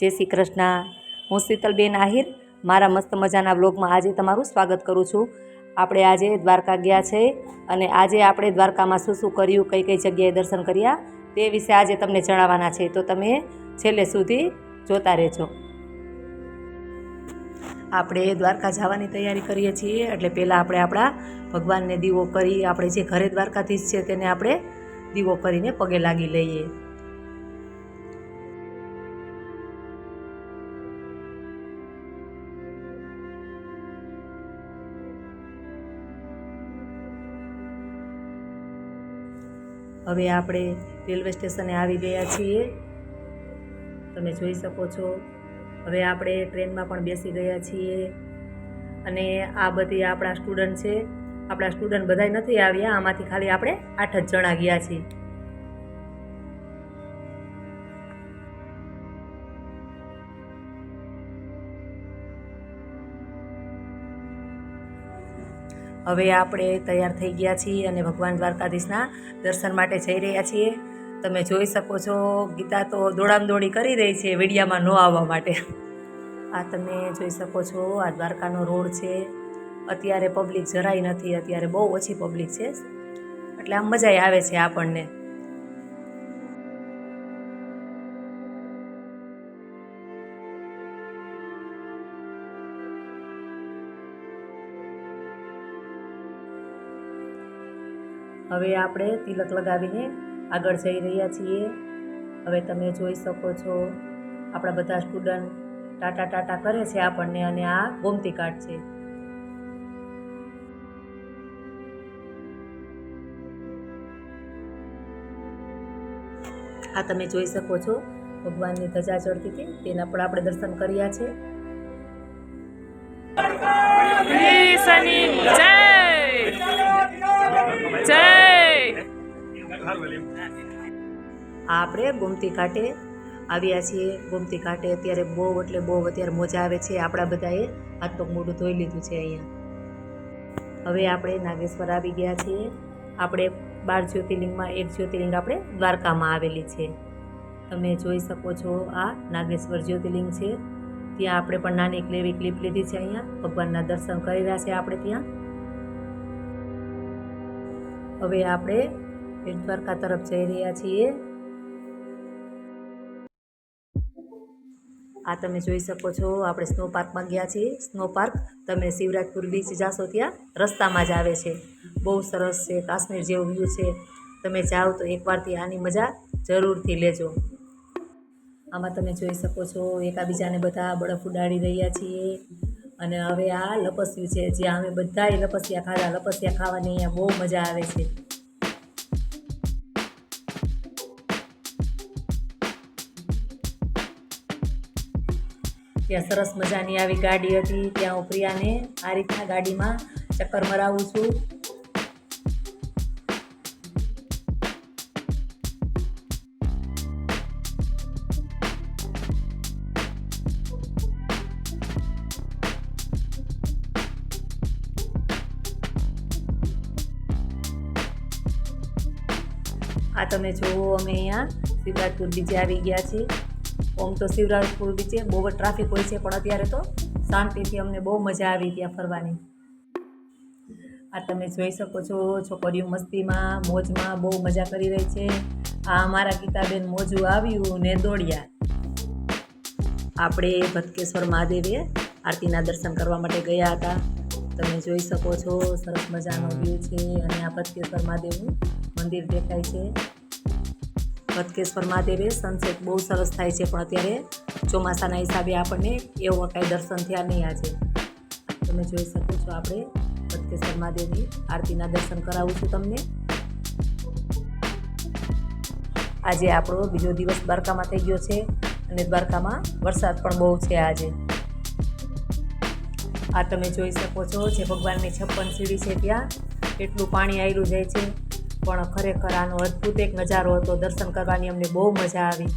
જય શ્રી કૃષ્ણ. હું શીતલબેન આહિર. મારા મસ્ત મજાના બ્લોગમાં આજે તમારું સ્વાગત કરું છું. આપણે આજે દ્વારકા ગયા છે અને આજે આપણે દ્વારકામાં શું શું કર્યું, કઈ કઈ જગ્યાએ દર્શન કર્યા તે વિશે આજે તમને જણાવવાના છે. તો તમે છેલ્લે સુધી જોતા રહેજો. આપણે દ્વારકા જવાની તૈયારી કરીએ છીએ. એટલે પહેલાં આપણે આપણા ભગવાનને દીવો કરી, આપણે જે ઘરે દ્વારકાધીશ છે તેને આપણે દીવો કરીને પગે લાગી લઈએ. હવે આપણે રેલવે સ્ટેશને આવી ગયા છીએ. તમે જોઈ શકો છો. હવે આપણે ટ્રેનમાં પણ બેસી ગયા છીએ. અને આ બધી આપણા સ્ટુડન્ટ છે. આપણા સ્ટુડન્ટ બધાય નથી આવ્યા. આમાંથી ખાલી આપણે આઠ જ જણા ગયા છીએ. હવે આપણે તૈયાર થઈ ગયા છીએ અને ભગવાન દ્વારકાધીશના દર્શન માટે જઈ રહ્યા છીએ. તમે જોઈ શકો છો, ગીતા તો દોડામ દોડી કરી રહી છે, વિડીયામાં ન આવવા માટે. આ તમે જોઈ શકો છો, આ દ્વારકાનો રોડ છે. અત્યારે પબ્લિક જરાય નથી, અત્યારે બહુ ઓછી પબ્લિક છે. એટલે આમ મજા આવે છે આપણને. હવે આપણે તિલક લગાવીને આગળ જઈ રહ્યા છીએ. હવે તમે જોઈ શકો છો, આપણા બધા સ્ટુડન્ટ ટાટા ટાટા કરે છે આપણને અને આ ગોમતી કાર્ડ છે. આ તમે જોઈ શકો છો, ભગવાનની ધજા ચડતી હતી, તેના પણ આપણે દર્શન કર્યા છે. જય! જય! આપણે ગોમતી ઘાટે આવ્યા છીએ. ગોમતી ઘાટે અત્યારે બહુ એટલે બહુ અત્યારે મોજા આવે છે. આપણા બધાએ હાથ પગ મોઢું ધોઈ લીધું છે અહીંયા. હવે આપણે નાગેશ્વર આવી ગયા છીએ. આપણે બાર જ્યોતિર્લિંગમાં એક જ્યોતિર્લિંગ આપણે દ્વારકામાં આવેલી છે. તમે જોઈ શકો છો આ નાગેશ્વર જ્યોતિર્લિંગ છે. ત્યાં આપણે પણ નાની એક લેવી ક્લિપ લીધી છે અહીંયા. ભગવાનના દર્શન કરી રહ્યા છે આપણે ત્યાં. હવે આપણે દ્વારકા તરફ જઈ રહ્યા છીએ આ તમે જોઈ શકો છો, આપણે સ્નો પાર્કમાં ગયા છીએ. સ્નો પાર્ક તમે શિવરાજપુર બીચ જાશો ત્યાં, રસ્તામાં જ આવે છે. બહુ સરસ છે, કાશ્મીર જેવું વ્યૂ છે. તમે જાઓ તો એકવારથી આની મજા જરૂરથી લેજો. આમાં તમે જોઈ શકો છો, એકાબીજાને બધા બરફ ઉડાડી રહ્યા છીએ. અને હવે આ લપસ્યું છે, જ્યાં અમે બધાએ લપસ્યા ખાધા, લપસ્યા ખાવાની અહીંયા બહુ મજા આવે છે. ત્યાં સરસ મજાની આવી ગાડી હતી. ત્યાં હું પ્રિયાને આ રીતના ગાડીમાં ચક્કર મરાવું છું. આ તમે જુઓ, અમે અહીંયા શિવરાજપુર બીજે આવી ગયા છીએ. ઓમ તો શિવરાજપુર બીચે બહુ જ ટ્રાફિક હોય છે, પણ અત્યારે તો શાંતિથી અમને બહુ મજા આવી ત્યાં ફરવાની. આ તમે જોઈ શકો છો, છોકરીઓ મસ્તીમાં, મોજમાં બહુ મજા કરી રહી છે. આ અમારા ગીતાબેન મોજું આવ્યું ને દોડ્યા. આપણે ભટકેશ્વર મહાદેવે આરતીના દર્શન કરવા માટે ગયા હતા. તમે જોઈ શકો છો, સરસ મજાનો વ્યૂ છે અને આ ભટકેશ્વર મહાદેવનું મંદિર દેખાય છે. ભટકેશ્વર મહાદેવે સનસેટ બહુ સરસ થાય છે, પણ અત્યારે ચોમાસાના હિસાબે આપણને એવો કાંઈ દર્શન થયા નહીં આજે. તમે જોઈ શકો છો આપણે વટકેશ્વર મહાદેવની આરતીના દર્શન કરાવું છું તમને. આજે આપણો બીજો દિવસ દ્વારકામાં થઈ ગયો છે અને દ્વારકામાં વરસાદ પણ બહુ છે આજે. આ તમે જોઈ શકો છો જે ભગવાનની છપ્પન સીડી છે ત્યાં, એટલું પાણી આવેલું જાય છે. પણ ખરેખર આનો અદ્ભુત એક નજારો હતો. દર્શન કરવાની અમને બહુ મજા આવી.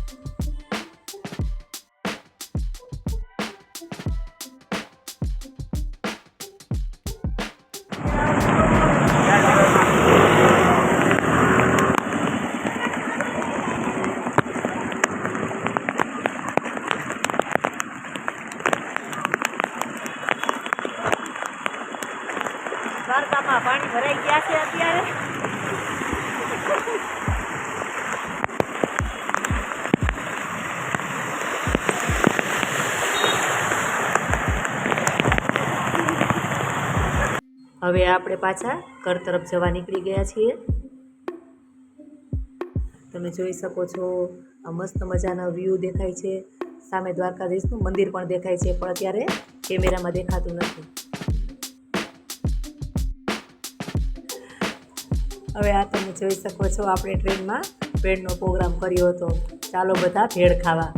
દ્વારકામાં પાણી ભરાઈ ગયા છે અત્યારે. હવે આપણે પાછા ઘર તરફ જવા નીકળી ગયા છીએ. તમે જોઈ શકો છો મસ્ત મજાનો વ્યૂ દેખાય છે. સામે દ્વારકાધીશનું મંદિર પણ દેખાય છે, પણ અત્યારે કેમેરામાં દેખાતું નથી. હવે આ તમે જોઈ શકો છો, આપણે ટ્રેનમાં ભેળનો પ્રોગ્રામ કર્યો હતો. ચાલો બધા ભેળ ખાવા.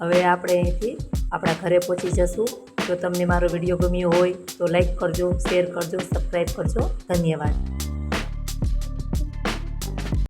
હવે આપણે અહીંથી આપણા ઘરે પહોંચી જશું. જો તમને મારો વીડિયો ગમ્યો હોય તો લાઈક કરજો શેર કરજો સબસ્ક્રાઈબ કરજો. ધન્યવાદ.